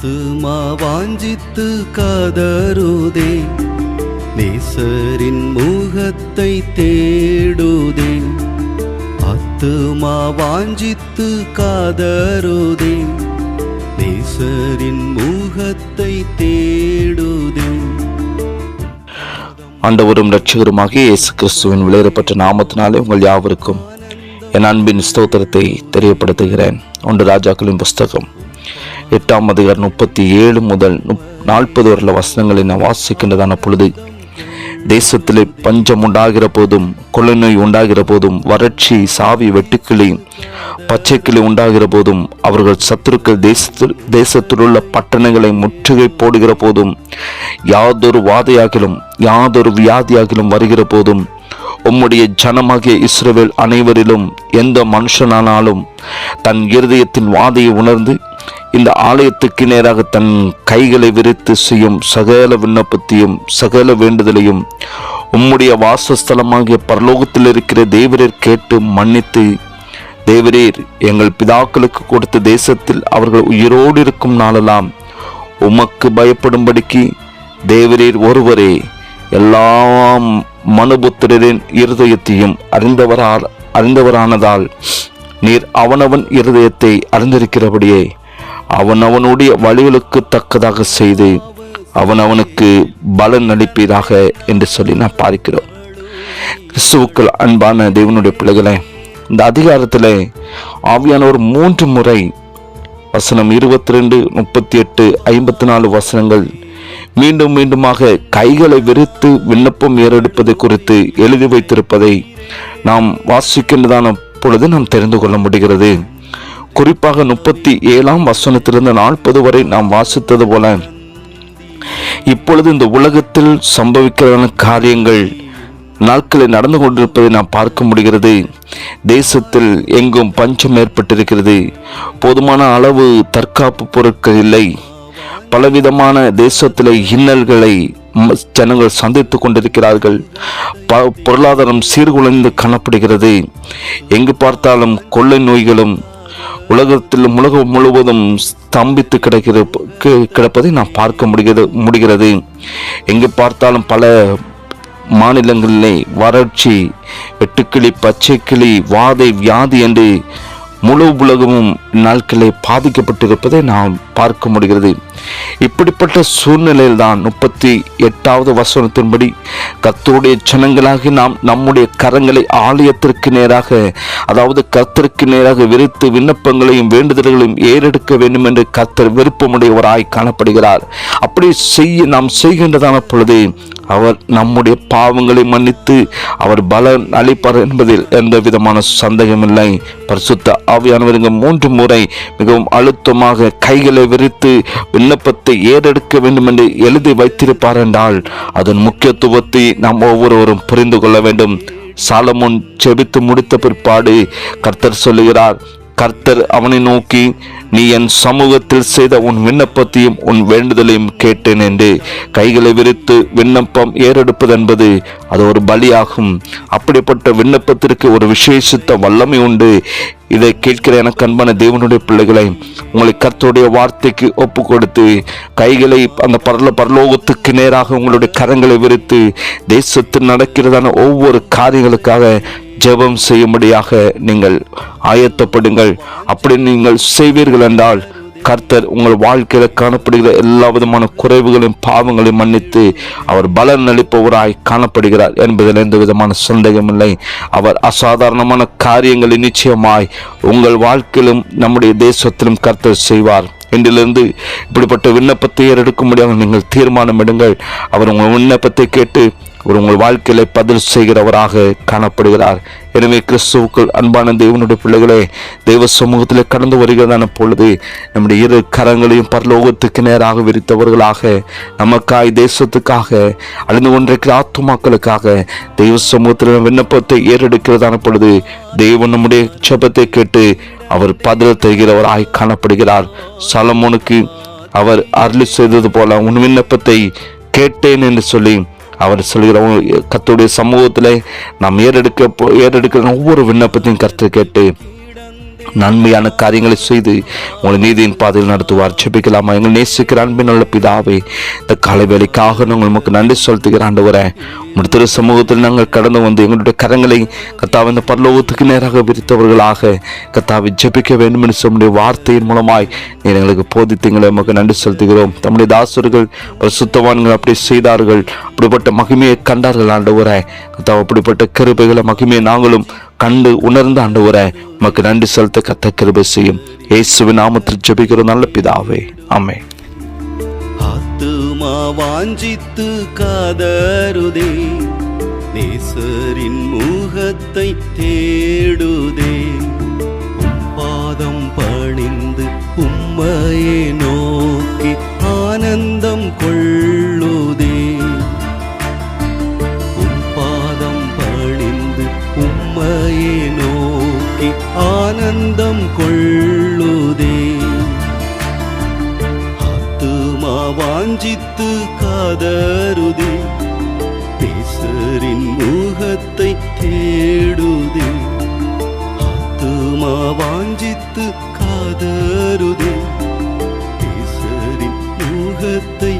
ஆத்துமா வாஞ்சித்து கதருதே நேசரின் முகத்தை தேடுதே. ஆத்துமா வாஞ்சித்து கதருதே நேசரின் முகத்தை தேடுதே. ஆண்டவரும் இரட்சகருமாகிய இயேசு கிறிஸ்துவின் விளையப்பட்ட நாமத்தினாலே உங்கள் யாவருக்கும் என் அன்பின் ஸ்தோத்திரத்தை தெரியப்படுத்துகிறேன். ஒன்று ராஜாக்களின் புஸ்தகம். எட்டாம் அதிகார் முப்பத்தி ஏழு முதல் நாற்பது வரல வசனங்களை நான் வாசிக்கின்றதான பொழுது தேசத்திலே பஞ்சம் உண்டாகிற போதும் கொள்ளை நோய் உண்டாகிற போதும் வறட்சி சாவி வெட்டுக்கிளி பச்சைக்கிளி உண்டாகிற போதும் அவர்கள் சத்துருக்கள் தேசத்தில் தேசத்தில் உள்ள பட்டணங்களை முற்றுகை போடுகிற போதும் யாதொரு வாதையாகிலும் யாதொரு வியாதியாகிலும் வருகிற போதும் உம்முடைய ஜனமாகிய இஸ்ரவேல் அனைவரிலும் எந்த மனுஷனானாலும் தன் இருதயத்தின் வாதையை உணர்ந்து இந்த ஆலயத்துக்கு நேராக தன் கைகளை விரித்து செய்யும் சகல விண்ணப்பத்தையும் சகல வேண்டுதலையும் உம்முடைய வாசஸ்தலமாகிய பரலோகத்தில் இருக்கிற தேவரர் கேட்டு மன்னித்து தேவரீர் எங்கள் பிதாக்களுக்கு கொடுத்த தேசத்தில் அவர்கள் உயிரோடு இருக்கும் நாளெல்லாம் உமக்கு பயப்படும்படிக்கு தேவரீர் ஒருவரே எல்லா மனுபுத்திரரின் இருதயத்தையும் அறிந்தவரால் அறிந்தவரானதால் நீர் அவனவன் இருதயத்தை அறிந்திருக்கிறபடியே அவன் அவனுடைய வழிகளுக்கு தக்கதாக செய்து அவன் அவனுக்கு பலன் அளிப்பதாக என்று சொல்லி நான் பார்க்கிறோம். கிறிஸ்துவுக்கள் அன்பான தேவனுடைய பிள்ளைகளை இந்த அதிகாரத்தில் ஆவியானவர் மூன்று முறை வசனம் இருபத்தி ரெண்டு முப்பத்தி எட்டு ஐம்பத்தி நாலு வசனங்கள் மீண்டும் மீண்டுமாக கைகளை விரித்து விண்ணப்பம் ஏறெடுப்பது குறித்து எழுதி வைத்திருப்பதை நாம் வாசிக்கின்றதான பொழுது நாம் தெரிந்து கொள்ள முடிகிறது. குறிப்பாக முப்பத்தி ஏழாம் வசனத்திலிருந்து நாற்பது வரை நாம் வாசித்தது போல இப்பொழுது இந்த உலகத்தில் சம்பவிக்கிறதான காரியங்கள் நாட்களில் நடந்து கொண்டிருப்பதை நாம் பார்க்க முடிகிறது. தேசத்தில் எங்கும் பஞ்சம் ஏற்பட்டிருக்கிறது. போதுமான அளவு தற்காப்பு பொருட்கள் இல்லை. பலவிதமான தேசத்தில் இன்னல்களை ம- ஜனங்கள் சந்தித்து கொண்டிருக்கிறார்கள். ப- பொருளாதாரம் சீர்குலைந்து காணப்படுகிறது. எங்கு பார்த்தாலும் கொள்ளை நோய்களும் உலகத்தில் உலகம் முழுவதும் ஸ்தம்பித்து கிடக்கிற கிடப்பதை நாம் பார்க்க முடிகிறது முடிகிறது. எங்கு பார்த்தாலும் பல மாநிலங்களிலே வறட்சி வெட்டுக்கிளி பச்சைக்கிளி வாதை வியாதி என்று முழு உலகமும் நாட்களே பாதிக்கப்பட்டிருப்பதை நாம் பார்க்க முடிகிறது. இப்படிப்பட்ட சூழ்நிலையில்தான் முப்பத்தி எட்டாவது வசனத்தின்படி கர்த்தருடைய ஜனங்களாகி நாம் நம்முடைய கரங்களை ஆலயத்திற்கு நேராக அதாவது கர்த்தருக்கு நேராக விரித்து விண்ணப்பங்களையும் வேண்டுதல்களையும் ஏறெடுக்க வேண்டும் என்று கர்த்தர் விருப்பமுடையவராய் காணப்படுகிறார். அப்படி செய்ய நாம் செய்கின்றதான பொழுது அவர் நம்முடைய பாவங்களை மன்னித்து அவர் பலன் அளிப்பார் என்பதில் எந்த விதமான சந்தேகமில்லை பரிசுத்த ஆவியானவர் இங்கு மூன்று முறை மிகவும் அழுத்தமாக கைகளை விரித்து விண்ணப்பத்தை ஏறெடுக்க வேண்டும் என்று எழுதி வைத்திருப்பார் என்றால் அதன் முக்கியத்துவத்தை நாம் ஒவ்வொருவரும் புரிந்து கொள்ள வேண்டும். சாலமோன் செபித்து முடித்த பிற்பாடு கர்த்தர் சொல்லுகிறார் கர்த்தர் அவனை நோக்கி நீ என் சமூகத்தில் செய்த உன் விண்ணப்பத்தையும் உன் வேண்டுதலையும் கேட்டேன் என்று கைகளை விரித்து விண்ணப்பம் ஏறெடுப்பது என்பது அது ஒரு பலியாகும். அப்படிப்பட்ட விண்ணப்பத்திற்கு ஒரு விசேஷித்த வல்லமை உண்டு. இதை கேட்கிற எனக்கு அன்பான தேவனுடைய பிள்ளைகளை உங்களை கர்த்தருடைய வார்த்தைக்கு ஒப்பு கொடுத்து கைகளை அந்த பரல பரலோகத்துக்கு நேராக உங்களுடைய கரங்களை விரித்து தேசத்தில் நடக்கிறதான ஒவ்வொரு காரியங்களுக்காக ஜெபம் செய்யும்படியாக நீங்கள் ஆயத்தப்படுங்கள். அப்படி நீங்கள் செய்வீர்கள் என்றால் கர்த்தர் உங்கள் வாழ்க்கையில் காணப்படுகிற எல்லா விதமான குறைவுகளையும் பாவங்களையும் மன்னித்து அவர் பலன் அளிப்பவராய் காணப்படுகிறார் என்பதில் எந்த விதமான சந்தேகமில்லை அவர் அசாதாரணமான காரியங்களை நிச்சயமாய் உங்கள் வாழ்க்கையிலும் நம்முடைய தேசத்திலும் கர்த்தர் செய்வார். இன்றிலிருந்து இப்படிப்பட்ட விண்ணப்பத்தை ஏறெடுக்கும்படியாக நீங்கள் தீர்மானம் எடுங்கள் அவர் உங்கள் விண்ணப்பத்தை கேட்டு அவர் உங்கள் வாழ்க்கையில பதில் செய்கிறவராக காணப்படுகிறார். எனவே கிறிஸ்துவுக்குள் அன்பான தேவனுடைய பிள்ளைகளே தெய்வ சமூகத்தில் கடந்து வருகிறதான பொழுது நம்முடைய இரு கரங்களையும் பரலோகத்துக்கு நேராக விரித்தவர்களாக நமக்காய் தேசத்துக்காக அழிந்து கொண்டிருக்கிற ஆத்துமாக்களுக்காக தெய்வ சமூகத்தில் விண்ணப்பத்தை ஏறெடுக்கிறதான பொழுது தெய்வம் நம்முடைய ஜெபத்தை கேட்டு அவர் பதில் தருகிறவராய் காணப்படுகிறார். சலமோனுக்கு அவர் அருளி செய்தது போல உன் விண்ணப்பத்தை கேட்டேன் என்று சொல்லி அவர் சொல்கிற கத்துடைய சமூகத்தில் நாம் ஏறெடுக்க போ- ஏறெடுக்கிற ஒவ்வொரு விண்ணப்பத்தையும் கருத்து கேட்டு நன்மையான காரியங்களை செய்து உங்களை நீதியின் பாதையில் நடத்துவார். ஜெபிக்கலாமா? எங்கள் நேசிக்கிற அன்பின் உள்ள பிதாவே இந்த காலை வேலைக்காக நாங்கள் உமக்கு நன்றி செலுத்துகிற ஆண்டவரே. உங்களுடைய திரு சமூகத்தில் நாங்கள் கடந்து வந்து எங்களுடைய கரங்களை கத்தாவை இந்த பரலோகத்துக்கு நேராக விரித்தவர்களாக கத்தாவை ஜெபிக்க வேண்டும் என்று சொல்லுடைய வார்த்தையின் மூலமாய் நீர் எங்களுக்கு போதித்தீங்களை. உமக்கு நன்றி செலுத்துகிறோம். தம்முடைய தாசர்கள் சுத்தவான்கள் அப்படி செய்தார்கள். அப்படிப்பட்ட மகிமையை கண்டார்கள் ஆண்டவரே. கத்தாவை அப்படிப்பட்ட கிருபைகளை மகிமையை நாங்களும் கண்டு உணர்ந்த ஆண்டவரே உமக்கு நன்றி செலுத்த கத்த கிருபை செய்யும். இயேசுவின் நாமத்தில் ஜெபிக்கிற நல்ல பிதாவே. ஆமென். ஆத்துமா வாஞ்சித்து காதருதே நேசரின் முகத்தை தேடுதே. பாதம் பணிந்து உம்மையே நோக்கி ஆனந்தம் கொள் ஆத்துமா வாஞ்சித்து காதருதே. பேசரின் முகத்தை